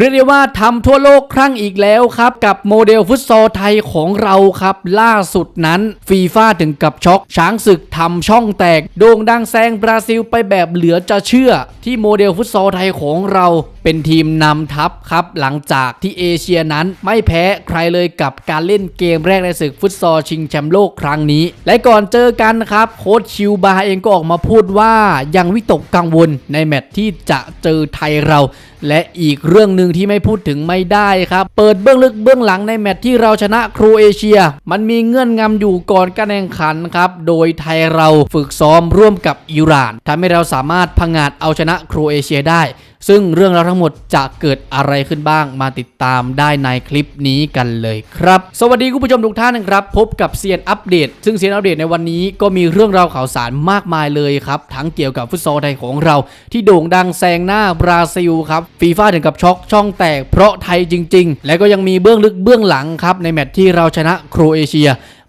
เรียกได้ว่าทำทั่วโลกครั้งอีกแล้วครับ กับโมเดลฟุตซอลไทยของเราครับ ล่าสุดนั้นฟีฟ่าถึงกับช็อก ช้างศึกทำช่องแตก โด่งดังแซงบราซิลไปแบบเหลือจะเชื่อ ที่โมเดลฟุตซอลไทยของเรา เป็นทีมนำทัพครับ หลังจากที่เอเชียนั้นไม่แพ้ใครเลยกับการเล่นเกมแรกในศึกฟุตซอลชิงแชมป์โลกครั้งนี้ และก่อนเจอกันครับโค้ชชิวบาเองก็ออกมาพูดว่ายังวิตกกังวลในแมตช์ที่จะเจอไทยเรา และอีกเรื่องหนึ่งที่ไม่พูดถึงไม่ได้ครับ เปิดเบื้องลึกเบื้องหลังในแมตช์ที่เราชนะโครเอเชีย มันมีเงื่อนงำอยู่ก่อนการแข่งขันครับ โดยไทยเราฝึกซ้อมร่วมกับอิหร่านทำให้เราสามารถพังงาดเอาชนะโครเอเชียได้ ซึ่งเรื่องราวทั้งหมดจะเกิดอะไรขึ้นบ้างมาติดตามได้ในคลิปนี้กันเลยครับ สวัสดีคุณผู้ชมทุกท่านนะครับ พบกับเซียนอัปเดต ซึ่งเซียนอัปเดตในวันนี้ก็มีเรื่องราวข่าวสารมากมายเลยครับ ทั้งเกี่ยวกับฟุตซอลไทยของเรา ที่โด่งดังแซงหน้าบราซิลครับฟีฟ่าถึงกับช็อกช่องแตกเพราะไทยจริง ๆ และก็ยังมีเบื้องลึกเบื้องหลังครับในแมตช์ที่เราชนะโครเอเชีย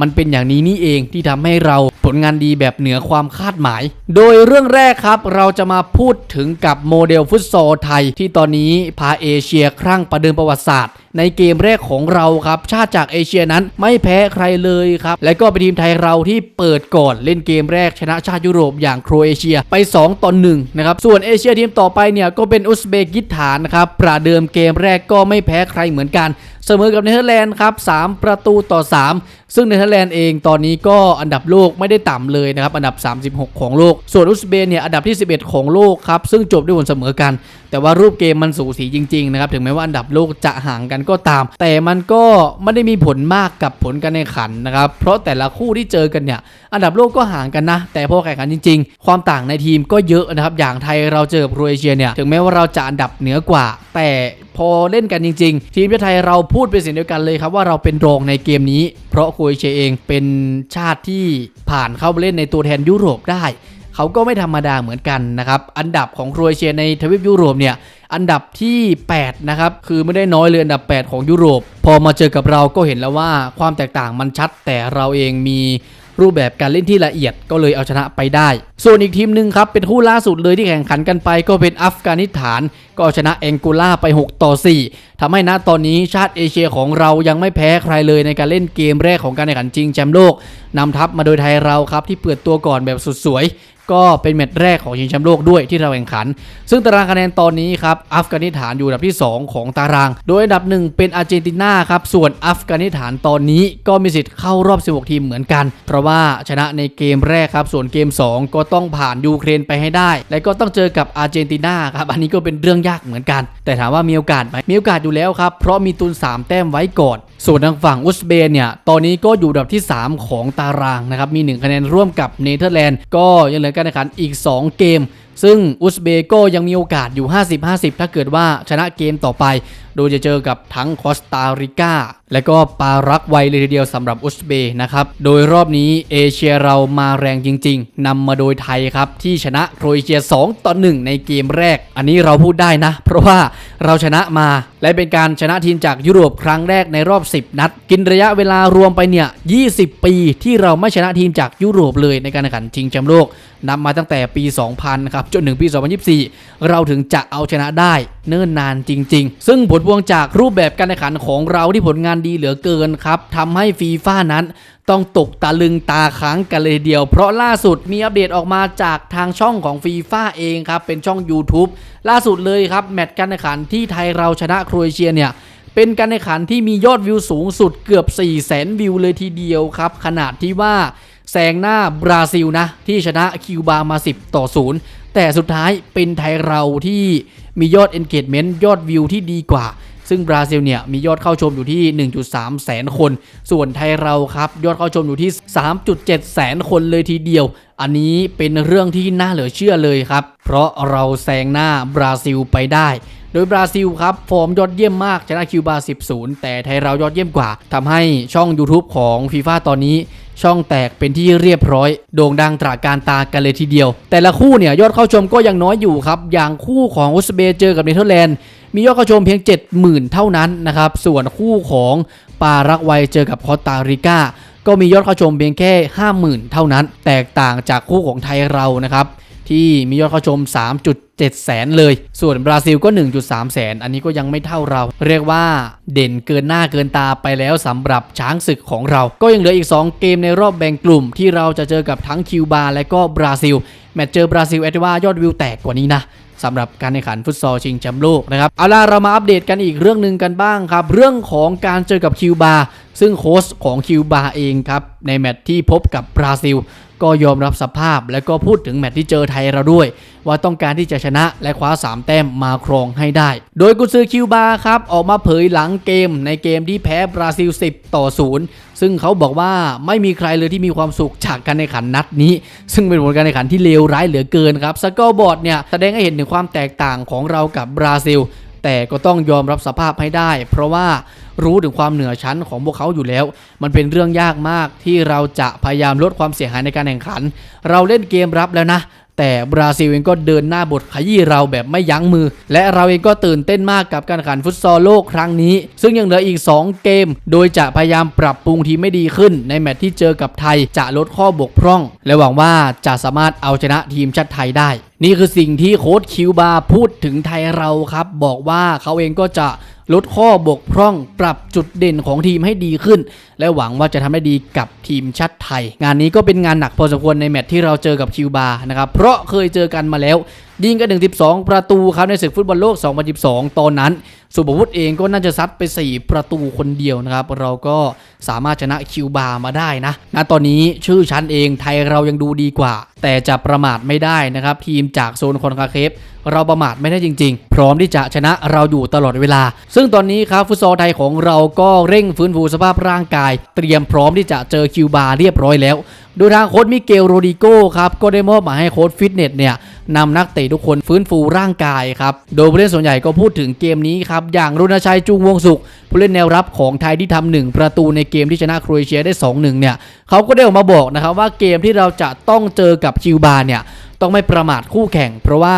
มันเป็นอย่างนี้นี่เองที่ทำให้เราผลงานดีแบบเหนือความคาดหมาย โดยเรื่องแรกครับเราจะมาพูดถึงกับโมเดลฟุตซอลไทย ที่ตอนนี้พาเอเชียครั้งประเดิมประวัติศาสตร์ ในเกมแรกของเราครับ ชาติจากเอเชียนั้นไม่แพ้ใครเลยครับ และก็เป็นทีมไทยเราที่เปิดก่อนเล่นเกมแรกชนะชาติยุโรปอย่างโครเอเชียไป 2ต่อ1นะครับส่วนเอเชียทีมต่อไปเนี่ยก็เป็นอุซเบกิสถานนะครับประเดิมเกมแรกก็ไม่แพ้ใครเหมือนกันเสมอกับเนเธอร์แลนด์ครับ3ประตูต่อ 3 ซึ่งเนเธอร์แลนด์เองตอนนี้ก็อันดับโลกไม่ได้ต่ำเลยนะครับ อันดับ 36 ของโลก ส่วนอุซเบย์เนี่ยอันดับที่ 11 ของโลกครับ ซึ่งจบด้วยผลเสมอกัน แต่ว่ารูปเกมมันสูสีจริงๆนะครับถึงแม้ว่าอันดับโลกจะห่างกันก็ตาม แต่มันก็ไม่ได้มีผลมากกับผลการแข่งขันนะครับเพราะแต่ละคู่ที่เจอกันเนี่ยอันดับโลกก็ห่างกันนะ แต่พอแข่งขันจริง ๆ ความต่างในทีมก็เยอะนะครับอย่างไทยเราเจอโครเอเชียเนี่ยถึงแม้ว่าเราจะอันดับเหนือกว่า แต่พอเล่นกันจริง ๆ ทีมชาติไทยเราพูดเป็นเสียงเดียวกันเลยครับว่าเราเป็นรองในเกมนี้ เพราะโคเอเชียเองเป็นชาติที่ผ่านเข้าไปเล่นในตัวแทนยุโรปได้ เขาก็ไม่ธรรมดาเหมือนกันนะครับอันดับของโครเอเชียในทวีปยุโรปเนี่ยอันดับที่ 8 นะครับ คือไม่ได้น้อยเลยอันดับ 8 ของยุโรป พอมาเจอกับเราก็เห็นแล้วว่าความแตกต่างมันชัดแต่เราเองมี รูปแบบการเล่นที่ละเอียดก็เลยเอาชนะไปได้ ส่วนอีกทีมหนึ่งครับ เป็นคู่ล่าสุดเลยที่แข่งขันกันไปก็เป็นอัฟกานิสถาน ก็เอาชนะแองโกลาไป 6 ต่อ 4ทำให้ณตอนนี้ชาติเอเชียของเรายังไม่แพ้ใครเลยในการเล่นเกมแรกของการแข่งขันจริงแชมป์โลกนำทัพมาโดยไทยเราครับที่เปิดตัวก่อนแบบสุดสวย ก็เป็นแมตช์แรกของชิงแชมป์โลกด้วยที่เราแข่งขัน ซึ่งตารางคะแนนตอนนี้ครับอัฟกานิสถานอยู่อันดับที่ 2 ของตาราง โดยอันดับ 1 เป็นอาร์เจนตินาครับส่วนอัฟกานิสถานตอนนี้ก็มีสิทธิ์เข้ารอบ 16 ทีมเหมือนกัน เพราะว่าชนะในเกมแรกครับส่วนเกม 2 ก็ต้องผ่านยูเครนไปให้ได้ และก็ต้องเจอกับอาร์เจนตินาครับอันนี้ก็เป็นเรื่องยากเหมือนกัน แต่ถามว่ามีโอกาสไหมมีโอกาสอยู่แล้วครับเพราะมีตุน 3 แต้มไว้ก่อน ส่วนทางฝั่งอุซเบย์เนี่ยตอนนี้ก็อยู่อันดับที่ 3 ของตารางนะครับมี 1 คะแนนร่วมกับเนเธอร์แลนด์ก็ยังเหลือการแข่งขันอีก 2 เกม ซึ่งอุซเบโก็ยังมีโอกาสอยู่ 50-50 ถ้าเกิดว่าชนะเกมต่อไป โดยจะเจอกับทั้งคอสตาริกา และก็ปารักไวเลยทีเดียวสำหรับอุซเบย์นะครับ โดยรอบนี้เอเชียเรามาแรงจริง ๆนำมาโดยไทยครับ ที่ชนะโครเอเชีย 2 ต่อ 1 ในเกมแรก อันนี้เราพูดได้นะ เพราะว่าเราชนะมา และเป็นการชนะทีมจากยุโรปครั้งแรกในรอบ 10 นัด กินระยะเวลารวมไปเนี่ย 20 ปีที่เราไม่ชนะทีมจากยุโรปเลยในการแข่งขันชิงแชมป์โลกนำมาตั้งแต่ปี 2000 ครับจนถึงปี 2024 เราถึงจะเอาชนะได้เนิ่นนานจริง ๆ ซึ่งผลพวงจากรูปแบบการแข่งขันของเราที่ผลงานดีเหลือเกินครับทำให้ฟีฟ่านั้นต้องตกตะลึงตาค้างกันเลยทีเดียว เพราะล่าสุดมีอัปเดตออกมาจากทางช่องของฟีฟ่าเองครับ เป็นช่อง YouTube ล่าสุดเลยครับ แมตช์การแข่งขันที่ไทยเราชนะโครเอเชียเนี่ยเป็นการแข่งขันที่มียอดวิวสูงสุดเกือบ 4 0 0แสนวิวเลยทีเดียวครับ ขนาดที่ว่าแซงหน้าบราซิลนะ ที่ชนะคิวบามา 10 ต่อ 0 แต่สุดท้ายเป็นไทยเราที่มียอด engagement ยอดวิวที่ดีกว่า ซึ่งบราซิลเนี่ยมียอดเข้าชมอยู่ที่ 1.3 แสนคน ส่วนไทยเราครับยอดเข้าชมอยู่ที่ 3.7 แสนคนเลยทีเดียว อันนี้เป็นเรื่องที่น่าเหลือเชื่อเลยครับ เพราะเราแซงหน้าบราซิลไปได้โดยบราซิลครับ ฟอร์มยอดเยี่ยมมากชนะคิวบา 10-0 แต่ไทยเรายอดเยี่ยมกว่าทำให้ช่อง YouTube ของฟีฟ่าตอนนี้ ช่องแตกเป็นที่เรียบร้อย โด่งดังตราการตากันเลยทีเดียว แต่ละคู่เนี่ยยอดเข้าชมก็ยังน้อยอยู่ครับ อย่างคู่ของอุซเบย์เจอกับเนเธอร์แลนด์มียอดเข้าชมเพียง 70,000 เท่านั้นนะครับ ส่วนคู่ของปารักวัยเจอกับคอสตาริกาก็มียอดเข้าชมเพียงแค่ 50,000 เท่านั้น แตกต่างจากคู่ของไทยเรานะครับ ที่มียอดเข้าชม 3.7 แสนเลย ส่วนบราซิลก็ 1.3 แสน อันนี้ก็ยังไม่เท่าเรา เรียกว่าเด่นเกินหน้าเกินตาไปแล้วสำหรับช้างศึกของเรา ก็ยังเหลืออีก 2 เกมในรอบแบ่งกลุ่ม ที่เราจะเจอกับทั้งคิวบาและก็บราซิล แมตช์เจอบราซิลแอดว่ายอดวิวแตกกว่านี้นะสำหรับการแข่งขันฟุตซอลชิงแชมป์โลกนะครับเอาล่ะเรามาอัปเดตกันอีกเรื่องหนึ่งกันบ้างครับ เรื่องของการเจอกับคิวบาซึ่งโค้ชของคิวบาเองครับในแมตช์ที่พบกับบราซิล ก็ยอมรับสภาพและก็พูดถึงแมตช์ที่เจอไทยเราด้วย ว่าต้องการที่จะชนะและคว้า 3 แต้มมาครองให้ได้ โดยกุนซือคิวบาครับออกมาเผยหลังเกมในเกมที่แพ้บราซิล 10 ต่อ 0 ซึ่งเขาบอกว่าไม่มีใครเลยที่มีความสุขจากการแข่งขันนัดนี้ ซึ่งเป็นผลการแข่งขันที่เลวร้ายเหลือเกินครับสกอร์บอร์ดเนี่ยแสดงให้เห็นถึงความแตกต่างของเรากับบราซิลแต่ก็ต้องยอมรับสภาพให้ได้ เพราะว่า รู้ถึงความเหนือชั้นของพวกเขาอยู่แล้ว มันเป็นเรื่องยากมากที่เราจะพยายามลดความเสียหายในการแข่งขัน เราเล่นเกมรับแล้วนะแต่บราซิลเองก็เดินหน้าบทขยี้เราแบบไม่ยั้งมือ และเราเองก็ตื่นเต้นมากกับการแข่งขันฟุตซอลโลกครั้งนี้ ซึ่งยังเหลืออีก 2 เกม โดยจะพยายามปรับปรุงทีมไม่ดีขึ้น ในแมตช์ที่เจอกับไทยจะลดข้อบกพร่อง และหวังว่าจะสามารถเอาชนะทีมชาติไทยได้ นี่คือสิ่งที่โค้ชคิวบาพูดถึงไทยเราครับ บอกว่าเขาเองก็จะ ลดข้อบกพร่องปรับจุดเด่นของทีมให้ดีขึ้น และหวังว่าจะทำได้ดีกับทีมชาติไทย งานนี้ก็เป็นงานหนักพอสมควรในแมตช์ที่เราเจอกับคิวบานะครับเพราะเคยเจอกันมาแล้ว ยิงกันถึง12 ประตูครับในศึกฟุตบอลโลก 2012 ตอนนั้น สุภวุฒิเองก็น่าจะซัดไป 4 ประตูคนเดียวนะครับ เราก็สามารถชนะคิวบามาได้นะณตอนนี้ชื่อชั้นเองไทยเรายังดูดีกว่า แต่จะประมาทไม่ได้นะครับ ทีมจากโซนคอนคาเคฟเราประมาทไม่ได้จริง ๆ พร้อมที่จะชนะเราอยู่ตลอดเวลา ซึ่งตอนนี้ครับฟุตซอลไทยของเราก็เร่งฟื้นฟูสภาพร่างกาย เตรียมพร้อมที่จะเจอคิวบาเรียบร้อยแล้ว โดยทางโค้ชมิเกลโรดิโก้ครับก็ได้มอบหมายให้โค้ชฟิตเนสเนี่ย นำนักเตะทุกคนฟื้นฟูร่างกายครับ โดยผู้เล่นส่วนใหญ่ก็พูดถึงเกมนี้ครับ อย่างรุณชัยจุงวงสุข ผู้เล่นแนวรับของไทยที่ทำหนึ่งประตูในเกมที่ชนะโครเอเชียได้ 2-1 เนี่ยเขาก็ได้ออกมาบอกนะครับว่าเกมที่เราจะต้องเจอกับคิวบาเนี่ยต้องไม่ประมาทคู่แข่ง เพราะว่า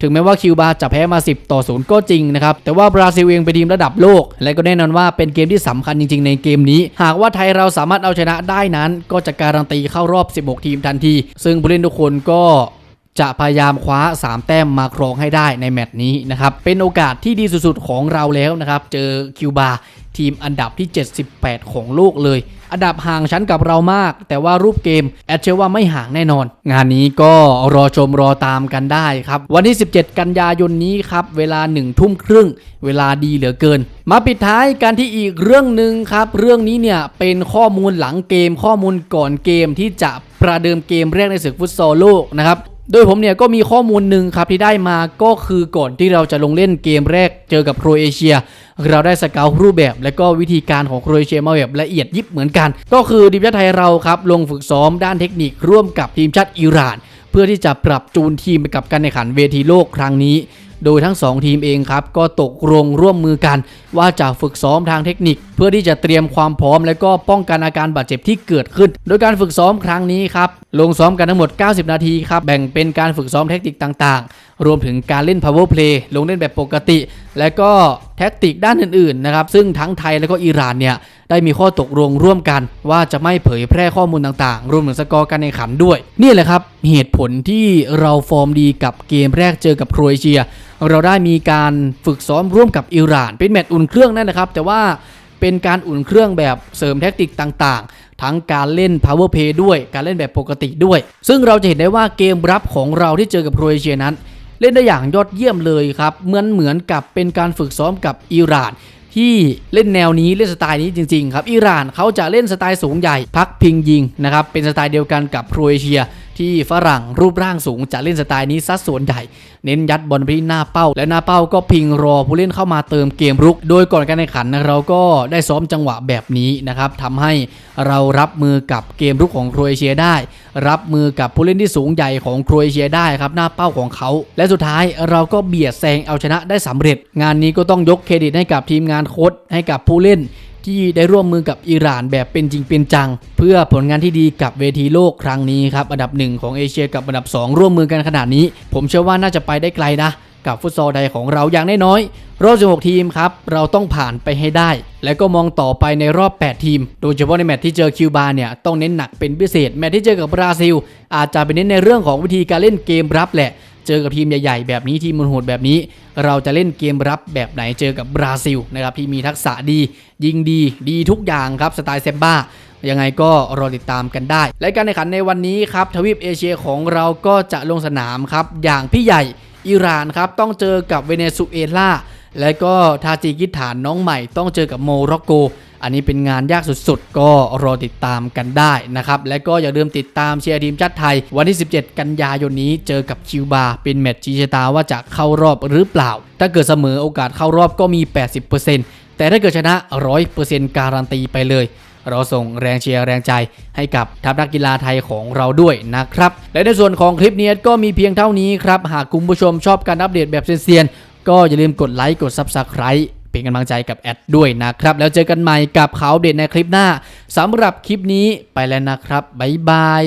ถึงแม้ว่าคิวบาจะแพ้มา 10 ต่อ 0 ก็จริงนะครับ แต่ว่าบราซิลเองเป็นทีมระดับโลก และก็แน่นอนว่าเป็นเกมที่สำคัญจริง ๆ ในเกมนี้ หากว่าไทยเราสามารถเอาชนะได้นั้น ก็จะการันตีเข้ารอบ 16 ทีมทันที ซึ่งผู้เล่นทุกคนก็ จะพยายามคว้า 3 แต้มมาครองให้ได้ในแมตช์นี้นะครับ เป็นโอกาสที่ดีสุดๆของเราแล้วนะครับ เจอคิวบาทีมอันดับที่ 78 ของโลกเลย อันดับห่างชั้นกับเรามาก แต่ว่ารูปเกม แอดเชื่อว่าไม่ห่างแน่นอน งานนี้ก็รอชมรอตามกันได้ครับ วันที่ 17 กันยายนนี้ครับ เวลา1ทุ่มครึ่ง เวลาดีเหลือเกิน มาปิดท้ายกันที่อีกเรื่องหนึ่งครับ เรื่องนี้เนี่ยเป็นข้อมูลหลังเกมข้อมูลก่อนเกมที่จะประเดิมเกมแรกในศึกฟุตซอลโลกนะครับ โดยผมเนี่ยก็มีข้อมูลหนึ่งครับที่ได้มาก็คือก่อนที่เราจะลงเล่นเกมแรกเจอกับโครเอเชีย เราได้สเกลรูปแบบ และก็วิธีการของโครเอเชียมาแบบละเอียดยิบเหมือนกัน ก็คือทีมชาติไทยเราครับลงฝึกซ้อมด้านเทคนิคร่วมกับทีมชาติอิหร่าน เพื่อที่จะปรับจูนทีมไปกับการแข่งขันเวทีโลกครั้งนี้ โดยทั้ง 2 ทีมเองครับก็ตกลงร่วมมือกัน ว่าจะฝึกซ้อมทางเทคนิค เพื่อที่จะเตรียมความพร้อม และก็ป้องกันอาการบาดเจ็บที่เกิดขึ้น โดยการฝึกซ้อมครั้งนี้ครับลงซ้อมกันทั้งหมด 90 นาทีครับแบ่งเป็นการฝึกซ้อมเทคนิคต่างๆรวมถึงการเล่น power play ลงเล่นแบบปกติ และก็แท็กติกด้านอื่นๆนะครับซึ่งทั้งไทยและก็อิหร่านเนี่ยได้มีข้อตกลงร่วมกัน ว่าจะไม่เผยแพร่ข้อมูลต่างๆ รวมถึงสกอร์การแข่งขันด้วย นี่แหละครับเหตุผลที่เราฟอร์มดีกับเกมแรกเจอกับโครเอเชีย เราได้มีการฝึกซ้อมร่วมกับอิหร่าน เป็นแมตช์อุ่นเครื่องนั่นนะครับ แต่ว่าเป็นการอุ่นเครื่องแบบเสริมแท็กติกต่างๆ ทั้งการเล่น power play ด้วย การเล่นแบบปกติด้วย ซึ่งเราจะเห็นได้ว่าเกมรับของเราที่เจอกับโครเอเชียนั้น เล่นได้อย่างยอดเยี่ยมเลยครับเหมือนเหมือนกับเป็นการฝึกซ้อมกับอิหร่านที่เล่นแนวนี้เล่นสไตล์นี้จริง ๆ ครับอิหร่านเขาจะเล่นสไตล์สูงใหญ่พักพิงยิงนะครับเป็นสไตล์เดียวกันกับโครเอเชีย ที่ฝรั่งรูปร่างสูงจะเล่นสไตล์นี้ซัดส่วนใหญ่ เน้นยัดบอลไปที่หน้าเป้า และหน้าเป้าก็พิงรอผู้เล่นเข้ามาเติมเกมรุก โดยก่อนการแข่งขันนะเราก็ได้ซ้อมจังหวะแบบนี้นะครับทำให้เรารับมือกับเกมรุกของโครเอเชียได้ รับมือกับผู้เล่นที่สูงใหญ่ของโครเอเชียได้ครับหน้าเป้าของเขา และสุดท้ายเราก็เบียดแซงเอาชนะได้สำเร็จ งานนี้ก็ต้องยกเครดิตให้กับทีมงานโค้ชให้กับผู้เล่น ที่ได้ร่วมมือกับอิหร่านแบบเป็นจริงเป็นจัง เพื่อผลงานที่ดีกับเวทีโลกครั้งนี้ครับอันดับหนึ่งของเอเชียกับอันดับ 2 ร่วมมือกันขนาดนี้ ผมเชื่อว่าน่าจะไปได้ไกลนะกับฟุตซอลไทยของเราอย่างน้อยๆรอบ 16 ทีมครับ เราต้องผ่านไปให้ได้ และก็มองต่อไปในรอบ 8 ทีม โดยเฉพาะในแมตช์ที่เจอคิวบาเนี่ย ต้องเน้นหนักเป็นพิเศษ แมตช์ที่เจอกับบราซิล อาจจะไปเน้นในเรื่องของวิธีการเล่นเกมรับแหละ เจอกับทีมใหญ่ๆ แบบนี้ทีมมันโหดแบบนี้ เราจะเล่นเกมรับแบบไหนเจอกับบราซิลนะครับที่มีทักษะดี ยิงดีดีทุกอย่างครับสไตล์เซมบ้ายังไงก็รอติดตามกันได้ และการแข่งขันในวันนี้ครับทวีปเอเชียของเราก็จะลงสนามครับอย่างพี่ใหญ่อิหร่านครับต้องเจอกับเวเนซุเอลาและก็ทาจิกิสถานน้องใหม่ต้องเจอกับโมร็อกโก อันนี้เป็นงานยากสุดๆ ก็รอติดตามกันได้นะครับ และก็อย่าลืมติดตามเชียร์ทีมชาติไทย วันที่ 17 กันยายนนี้เจอกับคิวบาเป็นแมตช์ชี้ชะตาว่าจะเข้ารอบหรือเปล่า ถ้าเกิดเสมอโอกาสเข้ารอบก็มี 80%แต่ถ้าเกิดชนะ 100%การันตีไปเลยเราส่งแรงเชียร์แรงใจให้กับทัพนักกีฬาไทยของเราด้วยนะครับ และในส่วนของคลิปนี้ก็มีเพียงเท่านี้ครับ หากคุณผู้ชมชอบการอัปเดตแบบเซียนๆก็อย่าลืมกดไลค์กด Subscribe เป็นกำลังใจกับแอดด้วยนะครับ แล้วเจอกันใหม่กับเขาเด็ดในคลิปหน้าสำหรับคลิปนี้ไปแล้วนะครับบ๊ายบาย